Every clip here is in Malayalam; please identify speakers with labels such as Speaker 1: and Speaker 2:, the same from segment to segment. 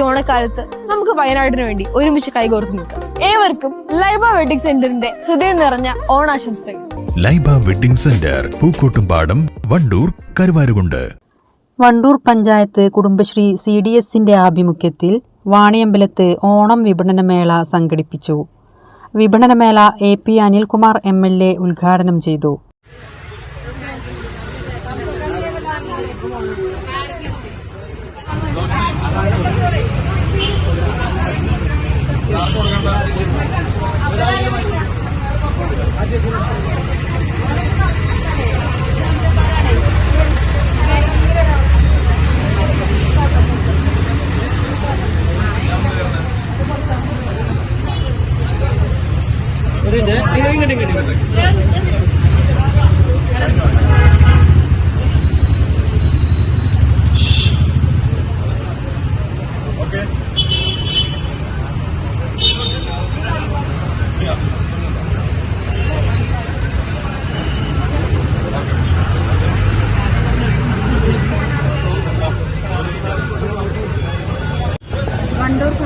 Speaker 1: ഈ ഓണക്കാലത്ത് നമുക്ക് വയനാടിന് വേണ്ടി ഒരുമിച്ച് കൈകോർത്ത് നിൽക്കാം. ഏവർക്കും ലൈബ വെഡിങ് സെന്ററിന്റെ ഹൃദയം നിറഞ്ഞ ഓണാശംസകൾ.
Speaker 2: Laiba wedding centre Pookkottumpadam Wandoor Karuvarakundu.
Speaker 3: Wandoor panchayat Kudumbashree C D എസിന്റെ ആഭിമുഖ്യത്തിൽ വാണിയമ്പലത്ത് ഓണം വിപണനമേള സംഘടിപ്പിച്ചു. വിപണനമേള A P Anilkumar M L A ഉദ്ഘാടനം ചെയ്തു.
Speaker 4: വണ്ടൂർ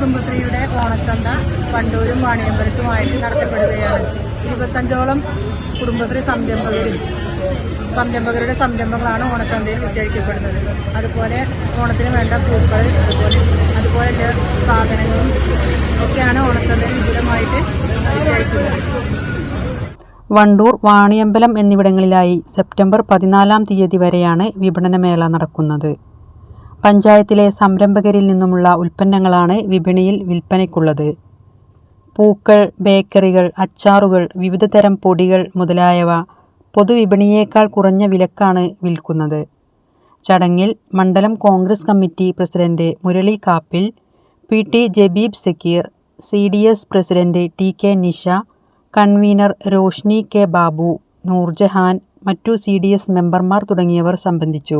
Speaker 4: കുടുംബശ്രീയുടെ ഓണച്ചന്ത വണ്ടൂരും വാണിയമ്പലത്തുമായിട്ട് നടത്തപ്പെടുകയാണ്. ഇരുപത്തഞ്ചോളം കുടുംബശ്രീ സംരംഭകരും സംരംഭകരുടെ സംരംഭങ്ങളാണ് ഓണച്ചന്തയിൽ വിറ്റഴിക്കപ്പെടുന്നത്. അതുപോലെ ഓണത്തിന് വേണ്ട പൂക്കൾ അതുപോലെ അതുപോലെ എല്ലാ സാധനങ്ങളും ഒക്കെയാണ് ഓണച്ചന്തയിൽ വിപുലമായിട്ട് വിറ്റഴിക്കുന്നത്.
Speaker 3: വണ്ടൂർ വാണിയമ്പലം എന്നിവിടങ്ങളിലായി സെപ്റ്റംബർ പതിനാലാം തീയതി വരെയാണ് വിപണനമേള നടക്കുന്നത്. പഞ്ചായത്തിലെ സംരംഭകരിൽ നിന്നുമുള്ള ഉൽപ്പന്നങ്ങളാണ് വിപണിയിൽ വിൽപ്പനയ്ക്കുള്ളത്. പൂക്കൾ ബേക്കറികൾ അച്ചാറുകൾ വിവിധതരം പൊടികൾ മുതലായവ പൊതുവിപണിയേക്കാൾ കുറഞ്ഞ വിലക്കാണ് വിൽക്കുന്നത്. ചടങ്ങിൽ മണ്ഡലം Congress committee president Murali Kappil P T Jabeeb Sakkeer C D S president T K Nisha convener Roshni K Babu Noorjahan മറ്റു സി ഡി എസ് മെമ്പർമാർ തുടങ്ങിയവർ സംബന്ധിച്ചു.